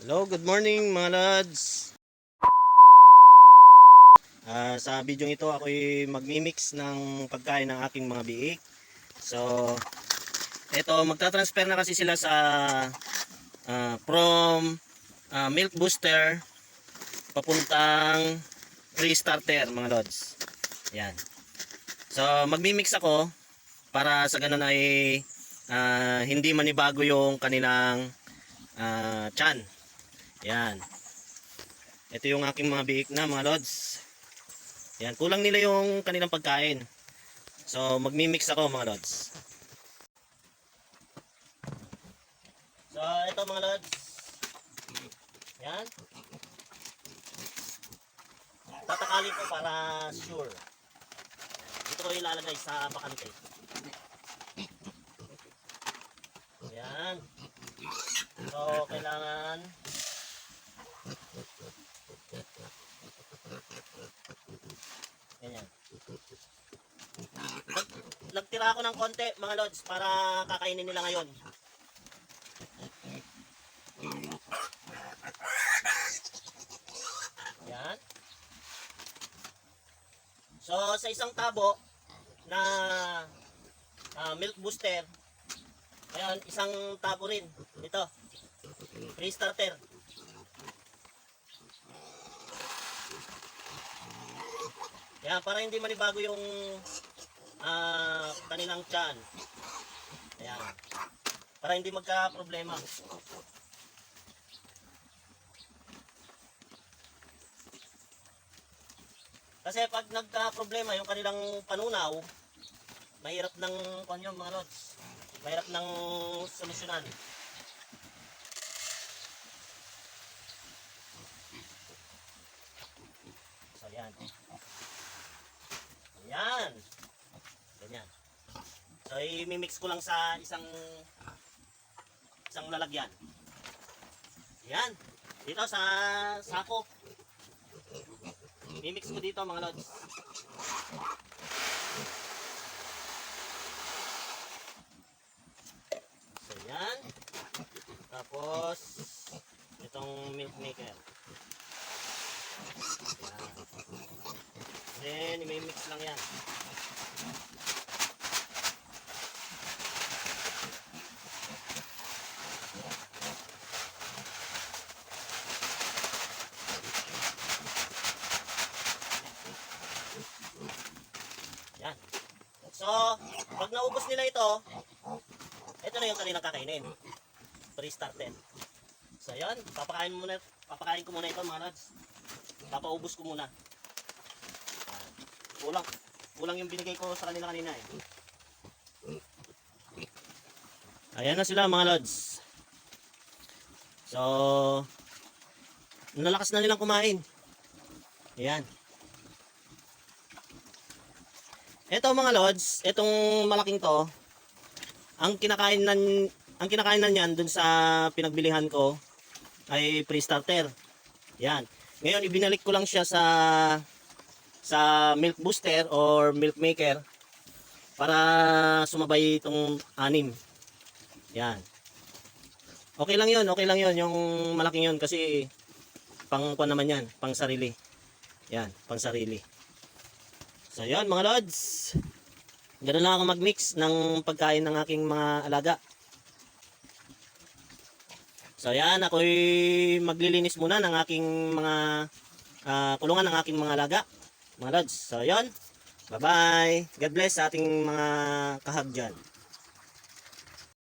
Hello, good morning mga lads. Ah, sa video ito ako'y magmi-mix ng pagkain ng aking mga biik. So, ito magta-transfer na kasi sila sa ah, from ah, milk booster papuntang free starter mga lods. Yan. So, magmi-mix ako para sa ganun ay ah, hindi manibago yung kanilang ah, chan. Yan. Ito yung aking mga biik na mga lods. Yan, kulang nila yung kanilang pagkain. So, magmi-mix ako mga lods. So, ito mga lods. Yan. Tatakalin ko para sure. Ito ko ilalagay sa bakante. Yan. So, kailangan nagtira ako ng konti mga lods para kakainin nila ngayon. Yan. So sa isang tabo na ah, milk booster, ayan, isang tabo rin. Ito. Free starter. Yan, para hindi manibago yung ah kanilang tiyan. Ayan. Para hindi magka-problema. Kasi pag nagka-problema yung kanilang panunaw, mahirap ng kanyo mga lods. Mahirap ng solusyonan. So, yan. Ayan. Ganyan. So, i-mix ko lang sa isang isang lalagyan. Ayan. Dito sa sako. I-mix ko dito mga lods. So, yan. Tapos, itong milk maker. Yan. Then, i-mix lang yan. Yan. So, pag naubos nila ito, ito na yung kanilang kakainin. Free started. So, yan. Papakain, muna, papakain ko muna ito mga lads. Papaubos ko muna. Kulang. Kulang yung binigay ko sa kanila kanina eh. Ayan na sila mga lods. So, nalakas na nilang kumain. Ayan. Ito mga lods, itong malaking to, ang kinakain nan ang kinakain niyan dun sa pinagbilihan ko ay pre-starter. Yan. Ngayon ibinalik ko lang siya sa sa milk booster or milk maker para sumabay itong anim. Yan. Okay lang 'yon, okay lang 'yon yung malaking 'yon kasi pang naman 'yan, pang sarili. Yan, pang sarili. So yan mga lods. Ganun lang ako mag-mix ng pagkain ng aking mga alaga. So yan, ako'y maglilinis muna ng aking mga ah, kulungan ng aking mga alaga. Mga lods. So yan. Bye-bye. God bless sa ating mga kahag dyan.